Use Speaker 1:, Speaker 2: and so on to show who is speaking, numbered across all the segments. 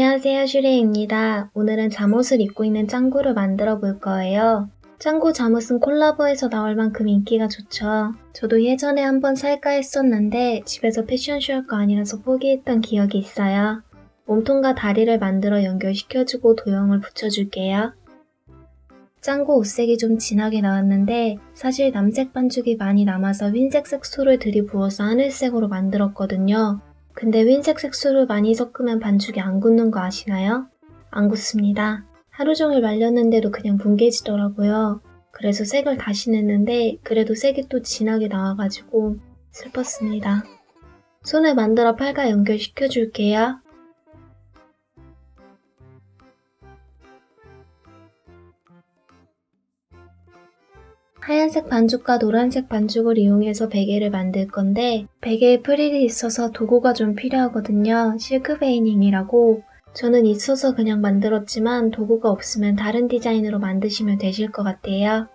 Speaker 1: 안녕하세요, 슈레입니다. 오늘은 잠옷을 입고 있는 짱구를 만들어 볼 거예요. 짱구 잠옷은 콜라보에서 나올 만큼 인기가 좋죠. 저도 예전에 한번 살까 했었는데 집에서 패션쇼 할 거 아니라서 포기했던 기억이 있어요. 몸통과 다리를 만들어 연결시켜주고 도형을 붙여줄게요. 짱구 옷색이 좀 진하게 나왔는데 사실 남색 반죽이 많이 남아서 흰색 색소를 들이부어서 하늘색으로 만들었거든요. 근데 흰색 색소를 많이 섞으면 반죽이 안 굳는 거 아시나요? 안 굳습니다. 하루 종일 말렸는데도 그냥 뭉개지더라고요. 그래서 색을 다시 냈는데 그래도 색이 또 진하게 나와가지고 슬펐습니다. 손을 만들어 팔과 연결시켜줄게요. 하얀색 반죽과 노란색 반죽을 이용해서 베개를 만들 건데 베개에 프릴이 있어서 도구가 좀 필요하거든요. 실크 베이닝이라고 저는 있어서 그냥 만들었지만 도구가 없으면 다른 디자인으로 만드시면 되실 것 같아요.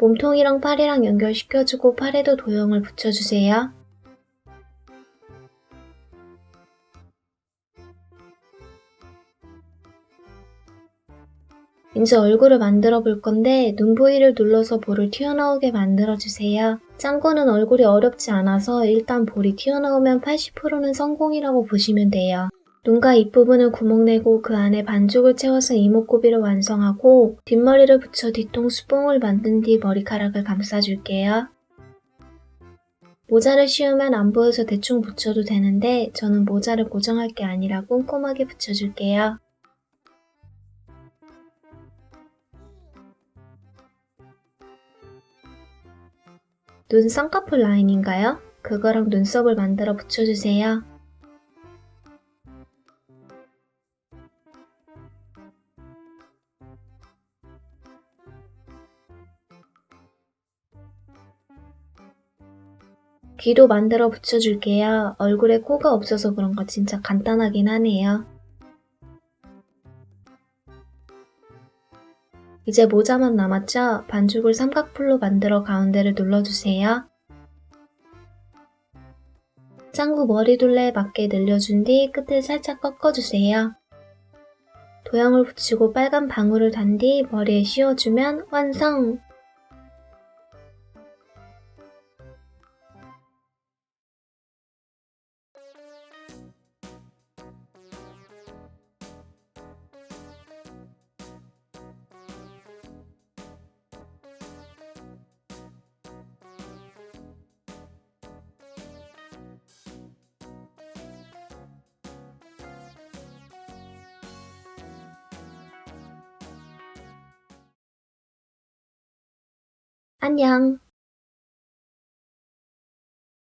Speaker 1: 몸통이랑 팔이랑 연결시켜주고 팔에도 도형을 붙여주세요. 이제 얼굴을 만들어 볼 건데 눈 부위를 눌러서 볼을 튀어나오게 만들어 주세요. 짱구는 얼굴이 어렵지 않아서 일단 볼이 튀어나오면 80%는 성공이라고 보시면 돼요. 눈과 입부분을 구멍 내고 그 안에 반죽을 채워서 이목구비를 완성하고 뒷머리를 붙여 뒤통수 뽕을 만든 뒤 머리카락을 감싸줄게요. 모자를 씌우면 안 보여서 대충 붙여도 되는데 저는 모자를 고정할 게 아니라 꼼꼼하게 붙여줄게요. 눈 쌍꺼풀 라인인가요? 그거랑 눈썹을 만들어 붙여주세요. 귀도 만들어 붙여줄게요. 얼굴에 코가 없어서 그런가 진짜 간단하긴 하네요. 이제 모자만 남았죠? 반죽을 삼각풀로 만들어 가운데를 눌러주세요. 짱구 머리둘레에 맞게 늘려준 뒤 끝을 살짝 꺾어주세요. 도형을 붙이고 빨간 방울을 단 뒤 머리에 씌워주면 완성! 안녕!